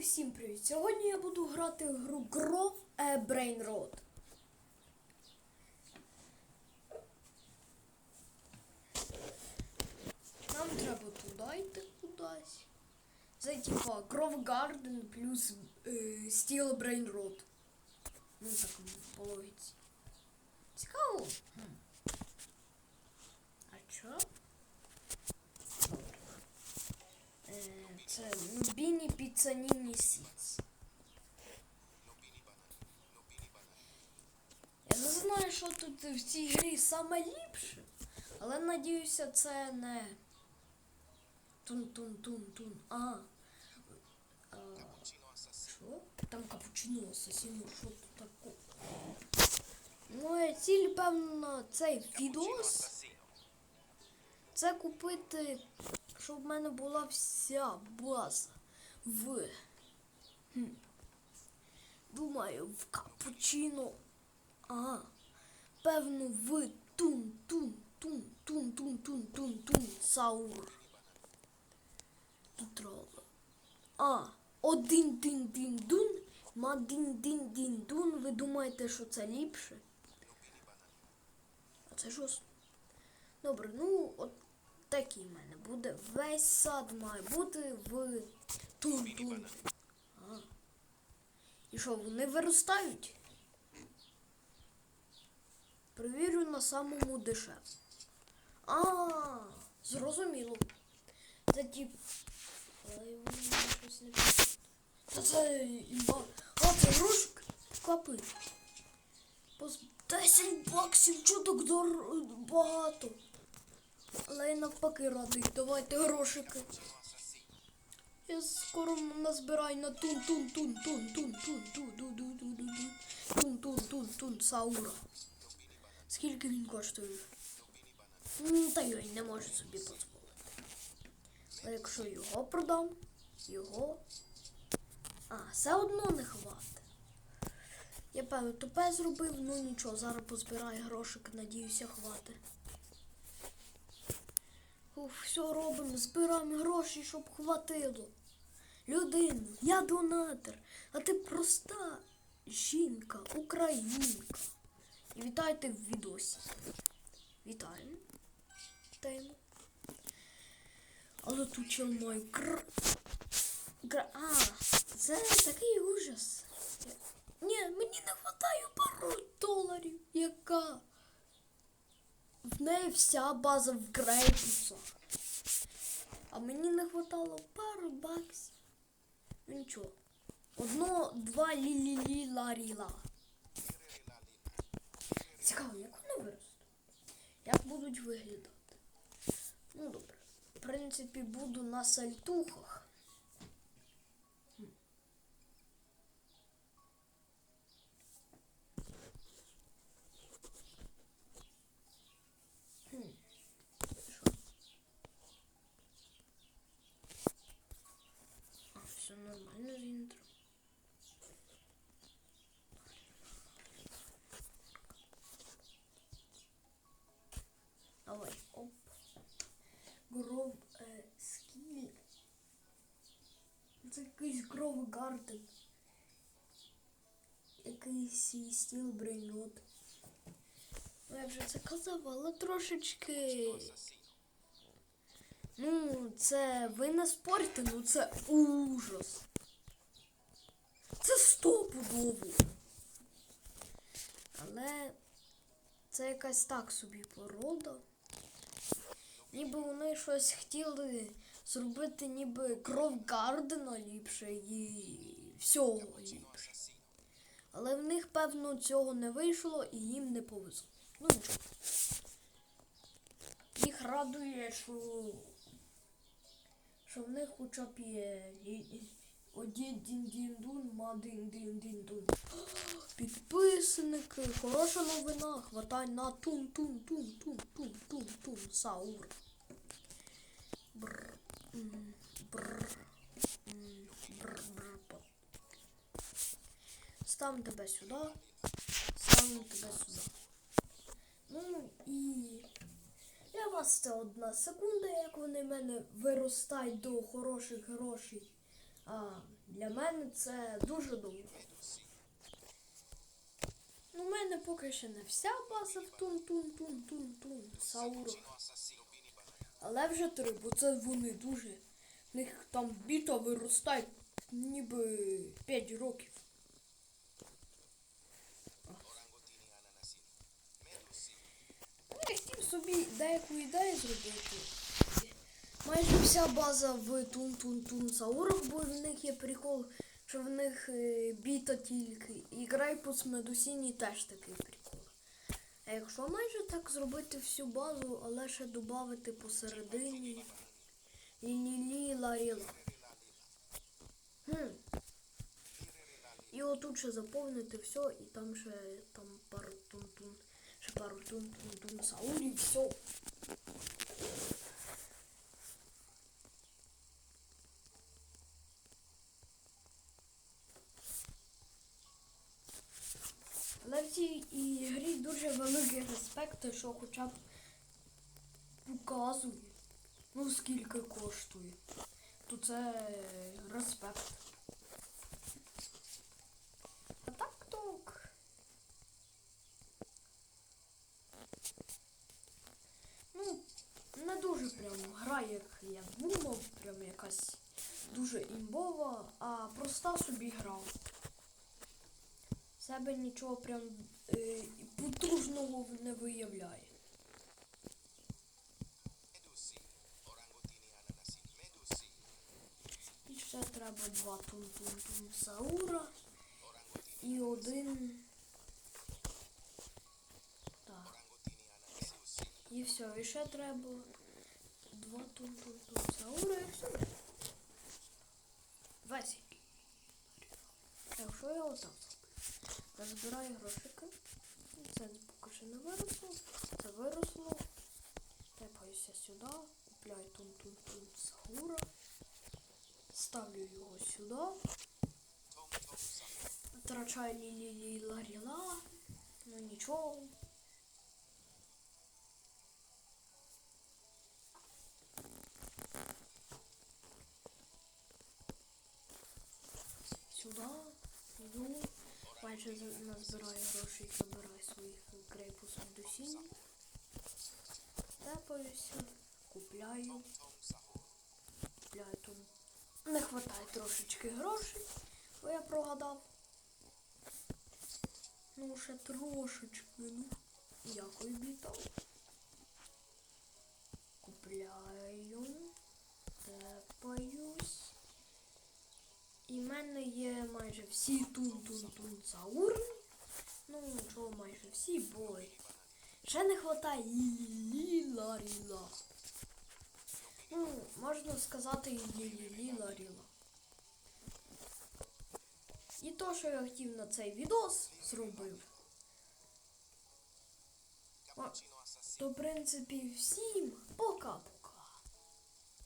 всім привіт! Сьогодні я буду грати в гру Grove A Brain Road. Нам треба туди йти кудись. Це типа Grove Garden плюс е, Steel Brain Road. Ну так по. Цікаво. А чо? Е, Це Нубіні Піцаніні Сіц. Я не знаю, що тут в цій грі саме ліпше, але надіюся, це не тун-тун-тун-тун. А. а що? Там капучино асасіно, що тут таке? Моя ціль, певно, цей відос. Це купити, щоб в мене була вся база в хм, думаю в капучино, ага, певно в тун-тун-тун-тун-тун-тун-тун-тун саур. Тут треба. А, один дин дин дун ма дин дин дин дун Ви думаєте, що це ліпше? А це ж. Добре, ну от такий в мене буде. Весь сад має бути в тун-тун. І що, вони виростають? Перевірю на самому дешевому. А, зрозуміло. Це тип. Але вони щось не. Та це імба. А, це грошик капи. Пос- 10 баксів чуток дор... багато. Але я навпаки радий. Давайте грошики. Я скоро назбираю на тун тун тун тун тун тун тун тун тун тун тун тун тун саура. Скільки він коштує? Та я не можу собі дозволити. А якщо його продам, його. А, все одно не хватить. Я певно тупе зробив, ну нічого, зараз позбираю грошик, надіюся, хватить. Ух, все робимо, збираємо гроші, щоб хватило. Людину, я донатор, а ти проста жінка, українка. І вітайте в відосі. Вітаємо. Вітаємо. Але тут чел має кр... Гра... А, це такий ужас. Ні, мені не вистачає пару доларів. Яка? В неї вся база в грейпусах. А мені не хватало пару баксів. Ну нічого. Одно, два лі-лі-лі ларіла. Цікаво, як вони виростуть? Як будуть виглядати? Ну добре. В принципі, буду на сальтухах. Хм. Хм. Що? А, все нормально з інтро. Давай, оп. Гров е, скіль. Це якийсь гров гарден. Якийсь стіл брейнот. Ну, я вже це казав, але трошечки. Ну, це ви не спорте, ну це ужас. Це стопудово. Але це якась так собі порода. Ніби вони щось хотіли зробити ніби кров Гардена ліпше і всього ліпше. Але в них, певно, цього не вийшло і їм не повезло. Ну нічого. Їх радує, що, що в них хоча б є один дін дін дун ма дін дін дін дун. Підписники, хороша новина, хватай на тун тун тун тун тун тун тун саур. Бррр, по- тебе сюди, ставимо тебе сюди. Ну і для вас це одна секунда, як вони в мене виростають до хороших грошей. А для мене це дуже довго. Ну, у мене поки ще не вся база в тун-тун-тун-тун-тун Сауру. Але вже три, бо це вони дуже. В них там біта виростає ніби 5 років. Я хотів собі деяку ідею зробити. Майже вся база в Тун-Тун-Тун Саурах, бо в них є прикол, що в них е, біта тільки. І Грейпус Медусіні теж такий прикол. А якщо майже так зробити всю базу, але ще додати посередині лі-лі-лі ларіла. Хм. І отут ще заповнити все, і там ще там пару тун-тун, ще пару тун-тун-тун саурів, все. Цій ігрі дуже великий респект, що хоча б показує, ну скільки коштує. То це респект. А так так. Ну, не дуже прям гра, як я думав, прям якась дуже імбова, а проста собі гра. Себе нічого прям е, потужного не виявляє. І ще треба два тун-тун-тун саура і один. Так. І все, і ще треба два тун-тун-тун саура і все. Весь. Так, що я отак збираю грошики. Це поки що не виросло. Це виросло. Тепаюся сюди. Купляю тун-тун-тун саура. Ставлю його сюди. Втрачаю лі ларіла. Ну нічого. Сюди. Йду. Майже назбираю гроші і забираю своїх крейпус дусінь. Тепаюся. Купляю. Купляю тут. Не вистачає трошечки грошей, бо я прогадав. Ну, ще трошечки, ну. Дякую, бітав. Купляю. Тепаюсь. І в мене є майже всі тун-тун-тун саури. Ну, нічого, майже всі, бо ще не вистачає лі-лі-ла-ріла. Ну, можна сказати лі-лі-лі-ла-ріла. І то, що я хотів на цей відос зробив. То, в принципі, всім пока.